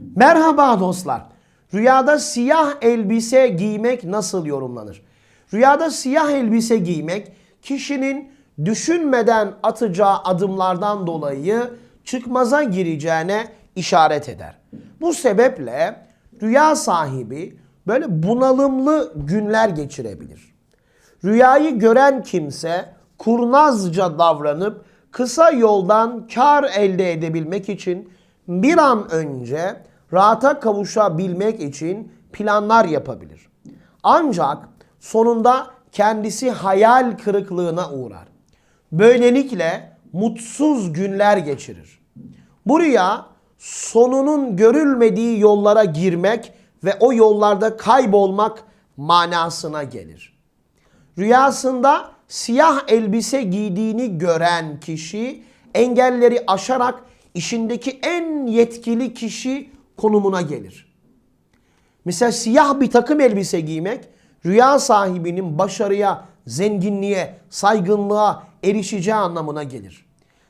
Merhaba dostlar. Rüyada siyah elbise giymek nasıl yorumlanır? Rüyada siyah elbise giymek kişinin düşünmeden atacağı adımlardan dolayı çıkmaza gireceğine işaret eder. Bu sebeple rüya sahibi böyle bunalımlı günler geçirebilir. Rüyayı gören kimse kurnazca davranıp kısa yoldan kar elde edebilmek için bir an önce rahata kavuşabilmek için planlar yapabilir. Ancak sonunda kendisi hayal kırıklığına uğrar. Böylelikle mutsuz günler geçirir. Bu rüya sonunun görülmediği yollara girmek ve o yollarda kaybolmak manasına gelir. Rüyasında siyah elbise giydiğini gören kişi engelleri aşarak işindeki en yetkili kişi konumuna gelir. Mesela siyah bir takım elbise giymek rüya sahibinin başarıya, zenginliğe, saygınlığa erişeceği anlamına gelir.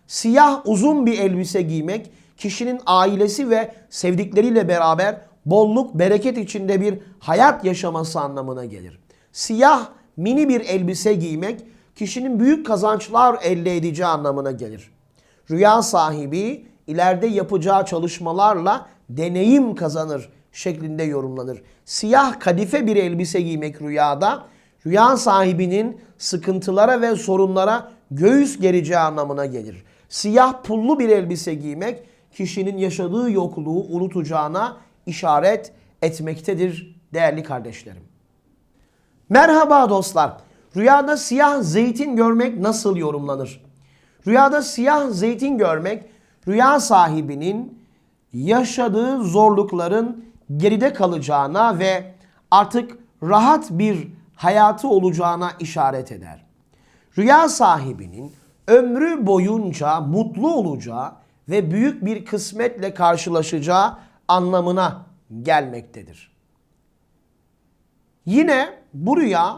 Siyah uzun bir elbise giymek kişinin ailesi ve sevdikleriyle beraber bolluk, bereket içinde bir hayat yaşaması anlamına gelir. Siyah mini bir elbise giymek kişinin büyük kazançlar elde edeceği anlamına gelir. Rüya sahibi ileride yapacağı çalışmalarla deneyim kazanır şeklinde yorumlanır. Siyah kadife bir elbise giymek rüyada rüya sahibinin sıkıntılara ve sorunlara göğüs gereceği anlamına gelir. Siyah pullu bir elbise giymek kişinin yaşadığı yokluğu unutacağına işaret etmektedir değerli kardeşlerim. Merhaba dostlar. Rüyada siyah zeytin görmek nasıl yorumlanır? Rüyada siyah zeytin görmek rüya sahibinin yaşadığı zorlukların geride kalacağına ve artık rahat bir hayatı olacağına işaret eder. Rüya sahibinin ömrü boyunca mutlu olacağı ve büyük bir kısmetle karşılaşacağı anlamına gelmektedir. Yine bu rüya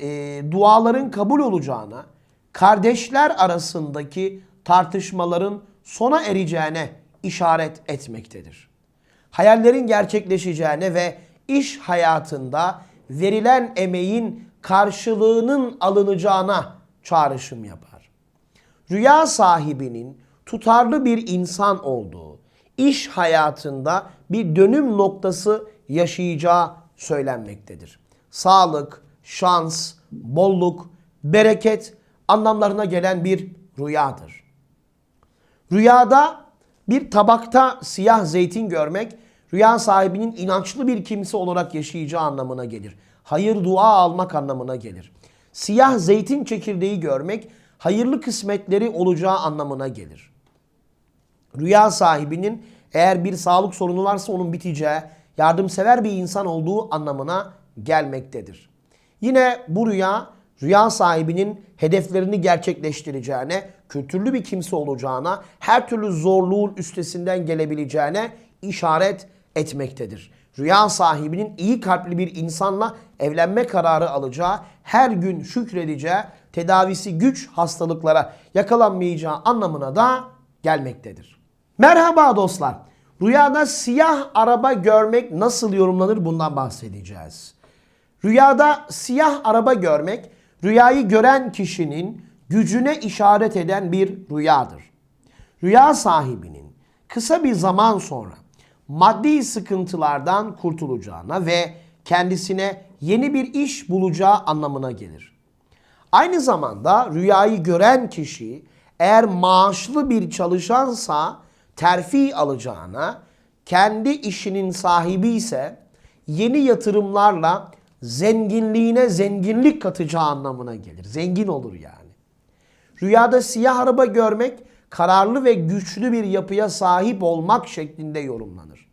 e, duaların kabul olacağına, kardeşler arasındaki tartışmaların sona ereceğine işaret etmektedir. Hayallerin gerçekleşeceğine ve iş hayatında verilen emeğin karşılığının alınacağına çağrışım yapar. Rüya sahibinin tutarlı bir insan olduğu, iş hayatında bir dönüm noktası yaşayacağı söylenmektedir. Sağlık, şans, bolluk, bereket anlamlarına gelen bir rüyadır. Rüyada bir tabakta siyah zeytin görmek rüya sahibinin inançlı bir kimse olarak yaşayacağı anlamına gelir. Hayır dua almak anlamına gelir. Siyah zeytin çekirdeği görmek hayırlı kısmetleri olacağı anlamına gelir. Rüya sahibinin eğer bir sağlık sorunu varsa onun biteceği, yardımsever bir insan olduğu anlamına gelmektedir. Yine bu rüya rüya sahibinin hedeflerini gerçekleştireceğine, kültürlü bir kimse olacağına, her türlü zorluğun üstesinden gelebileceğine işaret etmektedir. Rüya sahibinin iyi kalpli bir insanla evlenme kararı alacağı, her gün şükredeceği, tedavisi güç hastalıklara yakalanmayacağı anlamına da gelmektedir. Merhaba dostlar. Rüyada siyah araba görmek nasıl yorumlanır bundan bahsedeceğiz. Rüyada siyah araba görmek rüyayı gören kişinin gücüne işaret eden bir rüyadır. Rüya sahibinin kısa bir zaman sonra maddi sıkıntılardan kurtulacağına ve kendisine yeni bir iş bulacağı anlamına gelir. Aynı zamanda rüyayı gören kişi eğer maaşlı bir çalışansa terfi alacağına, kendi işinin sahibi ise yeni yatırımlarla zenginliğine zenginlik katacağı anlamına gelir. Zengin olur yani. Rüyada siyah araba görmek kararlı ve güçlü bir yapıya sahip olmak şeklinde yorumlanır.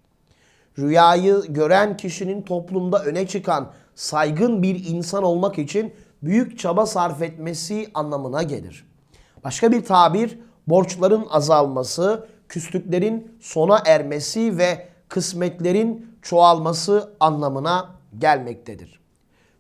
Rüyayı gören kişinin toplumda öne çıkan saygın bir insan olmak için büyük çaba sarf etmesi anlamına gelir. Başka bir tabir borçların azalması, küslüklerin sona ermesi ve kısmetlerin çoğalması anlamına gelmektedir.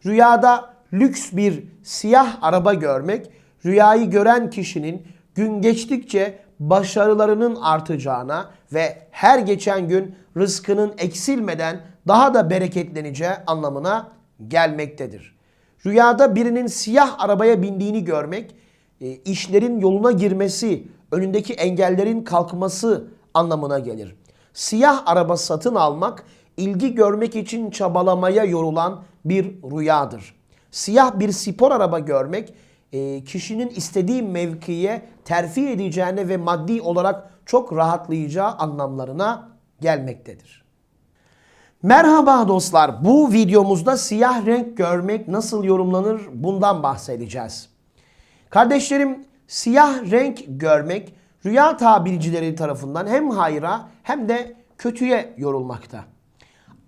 Rüyada lüks bir siyah araba görmek, rüyayı gören kişinin gün geçtikçe başarılarının artacağına ve her geçen gün rızkının eksilmeden daha da bereketleneceği anlamına gelmektedir. Rüyada birinin siyah arabaya bindiğini görmek, e, işlerin yoluna girmesi, önündeki engellerin kalkması anlamına gelir. Siyah araba satın almak, ilgi görmek için çabalamaya yorulan bir rüyadır. Siyah bir spor araba görmek, e, kişinin istediği mevkiye terfi edeceğine ve maddi olarak çok rahatlayacağı anlamlarına gelmektedir. Merhaba dostlar. Bu videomuzda siyah renk görmek nasıl yorumlanır bundan bahsedeceğiz. Kardeşlerim siyah renk görmek rüya tabircileri tarafından hem hayra hem de kötüye yorulmakta.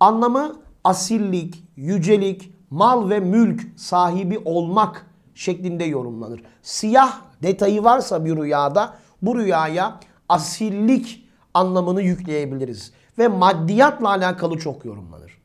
Anlamı asillik, yücelik, mal ve mülk sahibi olmak şeklinde yorumlanır. Siyah detayı varsa bir rüyada bu rüyaya asillik anlamını yükleyebiliriz. Ve maddiyatla alakalı çok yorumlanır.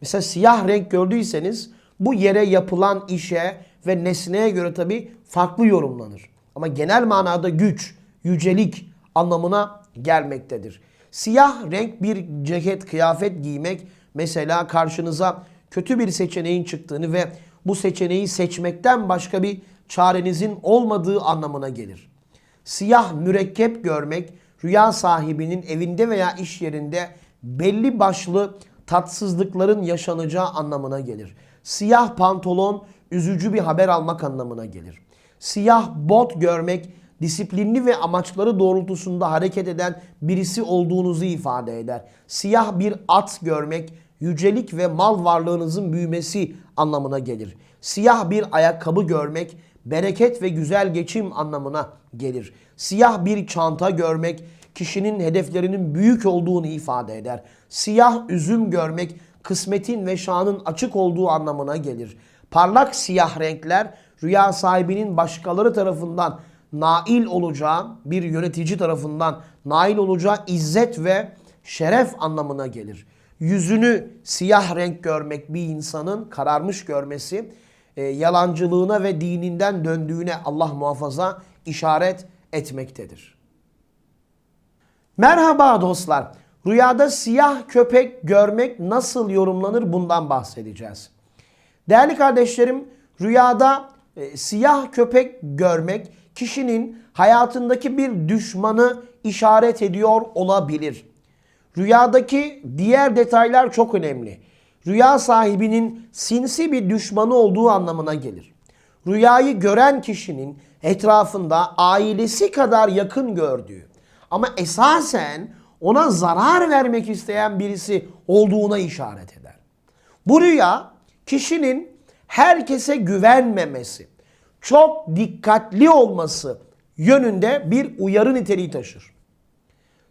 Mesela siyah renk gördüyseniz bu yere yapılan işe ve nesneye göre tabi farklı yorumlanır. Ama genel manada güç, yücelik anlamına gelmektedir. Siyah renk bir ceket, kıyafet giymek mesela karşınıza kötü bir seçeneğin çıktığını ve bu seçeneği seçmekten başka bir çarenizin olmadığı anlamına gelir. Siyah mürekkep görmek rüya sahibinin evinde veya iş yerinde belli başlı tatsızlıkların yaşanacağı anlamına gelir. Siyah pantolon üzücü bir haber almak anlamına gelir. Siyah bot görmek disiplinli ve amaçları doğrultusunda hareket eden birisi olduğunuzu ifade eder. Siyah bir at görmek yücelik ve mal varlığınızın büyümesi anlamına gelir. Siyah bir ayakkabı görmek bereket ve güzel geçim anlamına gelir. Siyah bir çanta görmek kişinin hedeflerinin büyük olduğunu ifade eder. Siyah üzüm görmek kısmetin ve şanın açık olduğu anlamına gelir. Parlak siyah renkler rüya sahibinin başkaları tarafından nail olacağı, bir yönetici tarafından nail olacağı izzet ve şeref anlamına gelir. Yüzünü siyah renk görmek bir insanın kararmış görmesi, e, yalancılığına ve dininden döndüğüne Allah muhafaza işaret etmektedir. Merhaba dostlar. Rüyada siyah köpek görmek nasıl yorumlanır bundan bahsedeceğiz. Değerli kardeşlerim, rüyada e, siyah köpek görmek kişinin hayatındaki bir düşmanı işaret ediyor olabilir. Rüyadaki diğer detaylar çok önemli. Rüya sahibinin sinsi bir düşmanı olduğu anlamına gelir. Rüyayı gören kişinin etrafında ailesi kadar yakın gördüğü ama esasen ona zarar vermek isteyen birisi olduğuna işaret eder. Bu rüya kişinin herkese güvenmemesi, çok dikkatli olması yönünde bir uyarı niteliği taşır.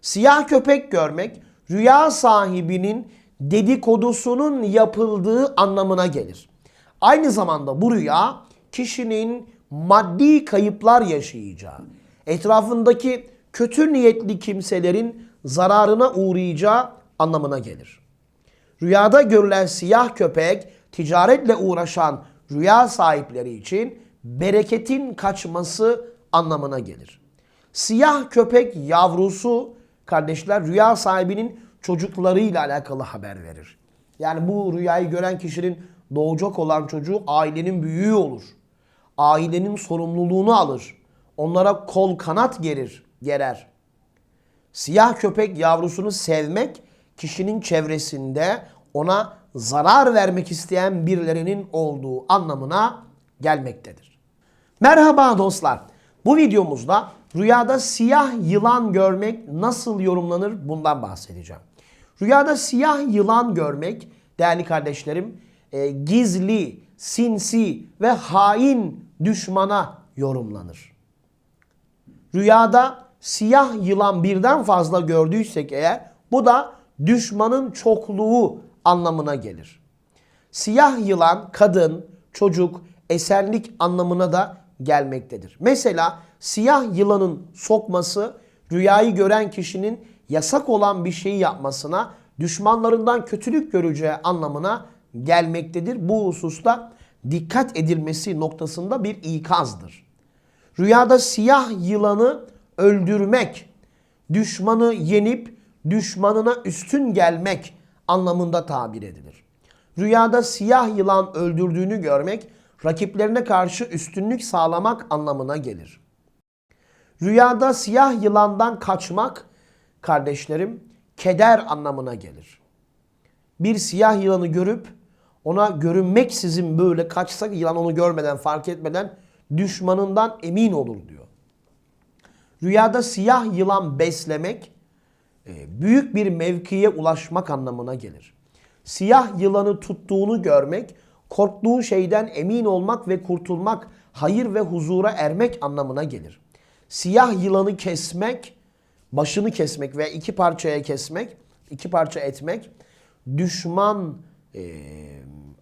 Siyah köpek görmek rüya sahibinin dedikodusunun yapıldığı anlamına gelir. Aynı zamanda bu rüya kişinin maddi kayıplar yaşayacağı, etrafındaki kötü niyetli kimselerin zararına uğrayacağı anlamına gelir. Rüyada görülen siyah köpek ticaretle uğraşan rüya sahipleri için bereketin kaçması anlamına gelir. Siyah köpek yavrusu kardeşler rüya sahibinin çocuklarıyla alakalı haber verir. Yani bu rüyayı gören kişinin doğacak olan çocuğu ailenin büyüğü olur. Ailenin sorumluluğunu alır. Onlara kol kanat gerir, gerer. Siyah köpek yavrusunu sevmek kişinin çevresinde ona zarar vermek isteyen birilerinin olduğu anlamına gelmektedir. Merhaba dostlar. Bu videomuzda rüyada siyah yılan görmek nasıl yorumlanır bundan bahsedeceğim. Rüyada siyah yılan görmek değerli kardeşlerim e, gizli, sinsi ve hain düşmana yorumlanır. Rüyada siyah yılan birden fazla gördüysek eğer bu da düşmanın çokluğu anlamına gelir. Siyah yılan kadın, çocuk, esenlik anlamına da gelmektedir. Mesela siyah yılanın sokması rüyayı gören kişinin yasak olan bir şeyi yapmasına, düşmanlarından kötülük göreceği anlamına gelmektedir. Bu hususta dikkat edilmesi noktasında bir ikazdır. Rüyada siyah yılanı öldürmek, düşmanı yenip düşmanına üstün gelmek anlamında tabir edilir. Rüyada siyah yılan öldürdüğünü görmek, rakiplerine karşı üstünlük sağlamak anlamına gelir. Rüyada siyah yılandan kaçmak, kardeşlerim, keder anlamına gelir. Bir siyah yılanı görüp ona görünmeksizin böyle kaçsak yılan onu görmeden fark etmeden düşmanından emin olur diyor. Rüyada siyah yılan beslemek e, büyük bir mevkiye ulaşmak anlamına gelir. Siyah yılanı tuttuğunu görmek, korktuğu şeyden emin olmak ve kurtulmak, hayır ve huzura ermek anlamına gelir. Siyah yılanı kesmek, başını kesmek ve iki parçaya kesmek, iki parça etmek, düşman e,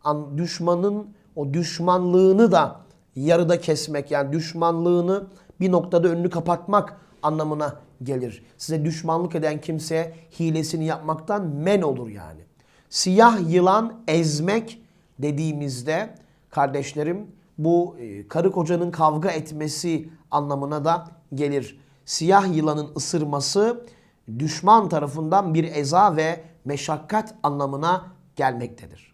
an- düşmanın o düşmanlığını da yarıda kesmek yani düşmanlığını bir noktada önünü kapatmak anlamına gelir. Size düşmanlık eden kimseye hilesini yapmaktan men olur yani. Siyah yılan ezmek dediğimizde kardeşlerim bu e, karı kocanın kavga etmesi anlamına da gelir. Siyah yılanın ısırması düşman tarafından bir eza ve meşakkat anlamına gelmektedir.